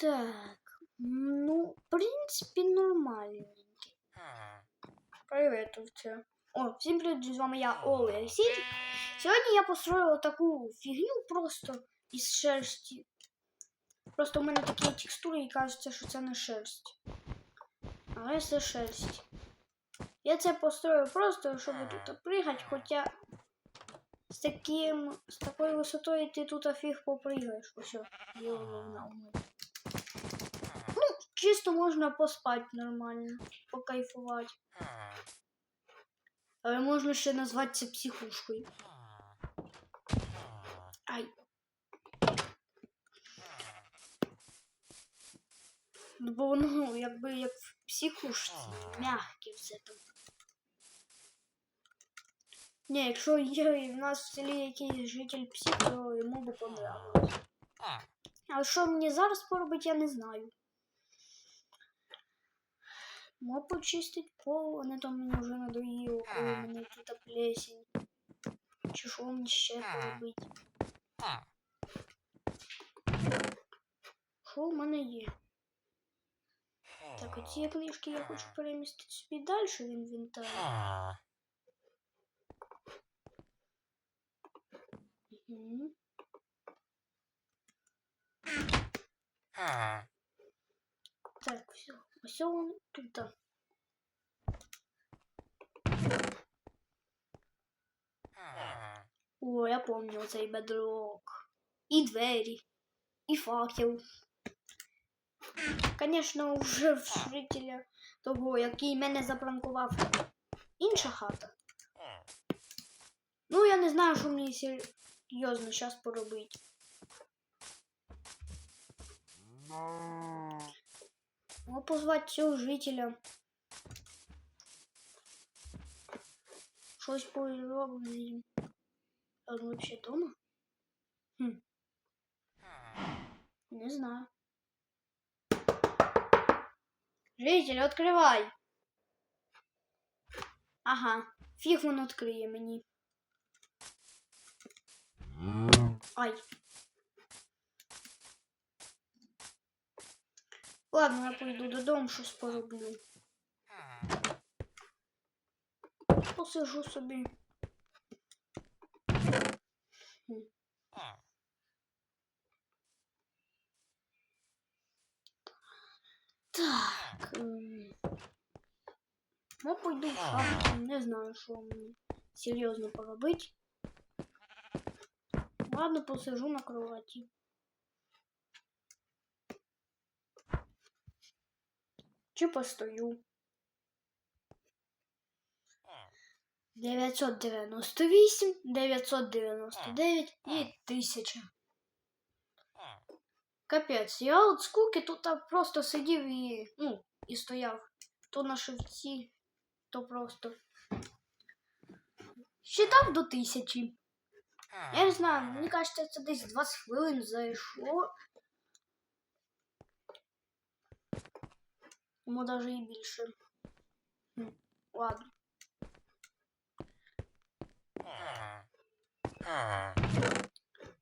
Так, ну, в принципі, нормальненький. Привіт, овце. О, всім привіт, з вами я Олексій. Сьогодні я построїла таку фігню просто із шерсті. Просто в мене такі текстури і кажеться, що це не шерсть. Але це шерсть. Я це построїв просто, щоб тут пригати, хоча з таким, з такою висотою ти тут фіг попригаєш. Ось, є вона у мене. Ну, чисто можна поспати нормально, покайфувати. Але можна ще назвати це психушкою. Ай. Ну, бо воно якби як в психушці. Мягке все там. Ні, якщо є в нас в селі якийсь житель псих, то йому би понравилось. А що мені зараз поробить, я не знаю. Мог почистить пол, а не то мені вже надоїло, коли мене тут плесень. Чи що мені ще поробити? Що в мене є? Так, оці книжки я хочу перемістити собі далі в інвентар. Угу. Так, все. Ось он тут. О, я помню цей бедрок. І двері, і факел. Звісно, вже в жителя того, який мене запранкував інша хата. Ну, я не знаю, що мені серйозно зараз поробити. Могу позвати цього жителя. Щось поробимо з ним. А Он вообще дома? Хм. Не знаю. Житель, открывай. Ага, фіг він відкриє мені. Ай. Ладно, я пойду додому, щось пороблю. Посижу собі. Так. ем, Я пойду в шахту, не знаю, що мені серйозно поробити. Ладно, посижу на кроваті. Чи постою. 998, 999 і 1000. Капець, я от скуки тут просто сидів і, ну, і стояв. То на шевці, то просто. Считав до тисячі. Я не знаю, мені кажеться, це десь 20 хвилин зайшло. Йому даже і більше. Хм, Ладно.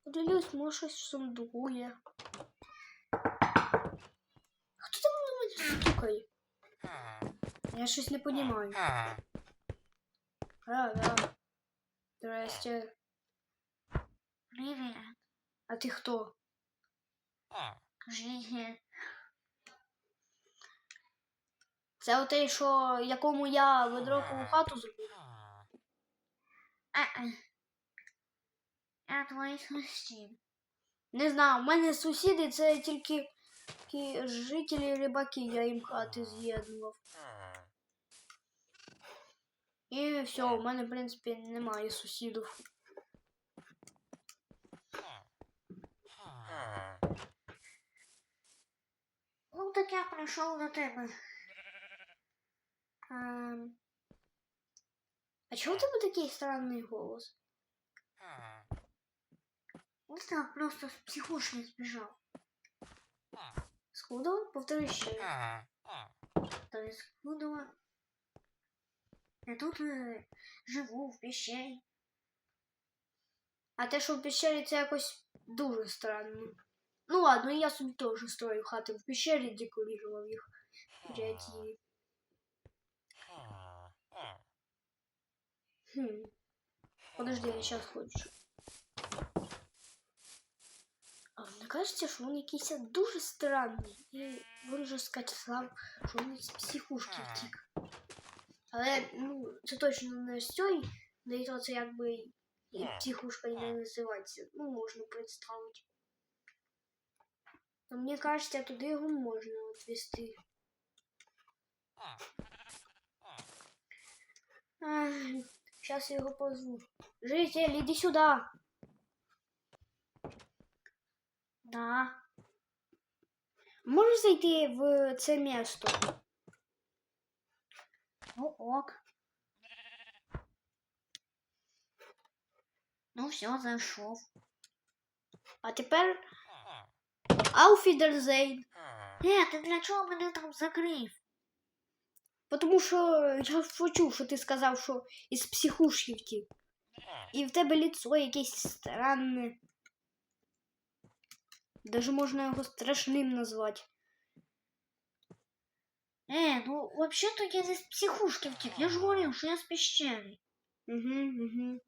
Подивлюсь, може щось в сундуку є. Хто там на мене стукає? Я щось не розумію. А, да. Здрасте. Привет. А ти хто? Кажи. Це отей, що якому я ведрокову хату зробив? А-а. Я твої сусід. Не знаю, у мене сусіди це тільки, тільки жителі рибаки, я їм хати з'єднував. І все, у мене, в принципі, немає сусідів. Ну, так я прийшов до тебе. Ем... А чого у тебе такий странний голос? Он так просто с психушки сбежал. Скудова? Повтори ще. То есть Скудова. Я тут е, живу в пещері. А те, що в пещері це якось дуже странно. Ну ладно, я собі теж строю хати в пещері, декорував їх. Креативі. Хм. Подожди, я сейчас хочу. А мені кажеться, що він якийсь дуже странний. І він же сказав, що він з психушки втік. Але ну, це точно не цієї, да і то це якби і психушка не називається. Ну, можна представити. Но мені кажеться, туди його можна відвести. Сейчас я його позву. Житель, иди сюда. Да. Можеш зайти в це місто? Ну ок. Ну все, зайшов. А тепер Ауфідерзейн. Е, ти для чого мене там закрив? Потому що я ж почув, що ти сказав, що із психушки втік. І в тебе лицо якесь странне. Даже можна його страшним назвати. Е, ну вообще-то я з психушки втік. Я ж говорив, що я з пещери. Угу, угу.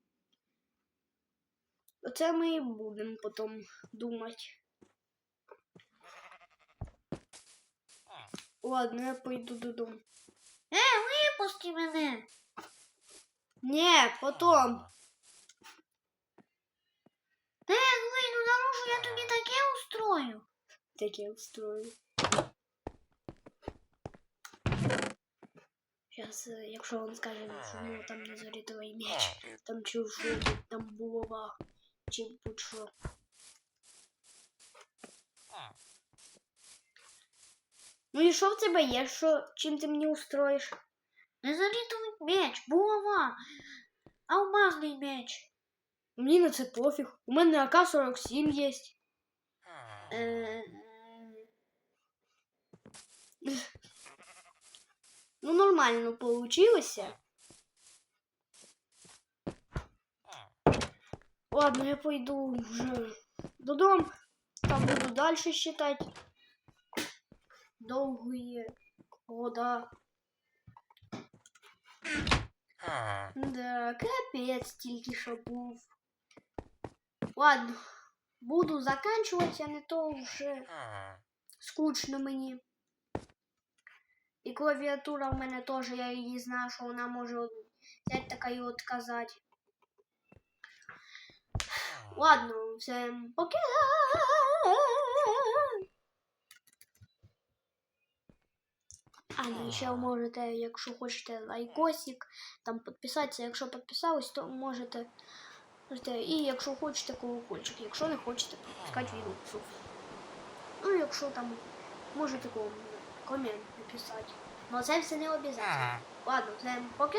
Оце ми і будемо потім думати. Ладно, я пойду додому. Випусти мене. Ні, потім. Е, вийду наружу, я тобі таке устрою. Таке устрою. Зараз, якщо він скаже, що ну там не зарядовий меч, там чув, що там булава, чи будь-що. Ну і що в тебе є? Що, чим ти мені устроїш? Незарітовий меч, булава, алмазний меч. Мені на це пофіг. У мене АК-47 є. Е, Ну, нормально получилося. Ладно, я пойду вже додому. Там буду далі считати. Довгі года. Да, капець тільки що був. Ладно, буду заканчивать, а не то вже скучно мені. І клавіатура в мене теж, я її знаю, що вона може от взяти така і отказати. Ладно, всем пока. А, ну ще можете, якщо хочете лайкосик, там підписатися. Якщо підписались, то можете. можете і якщо хочете колокольчик, якщо не хочете, пропускати відео. Ну, якщо там можете ком- комент написати. Но це все не обов'язково. Ладно, всем пока.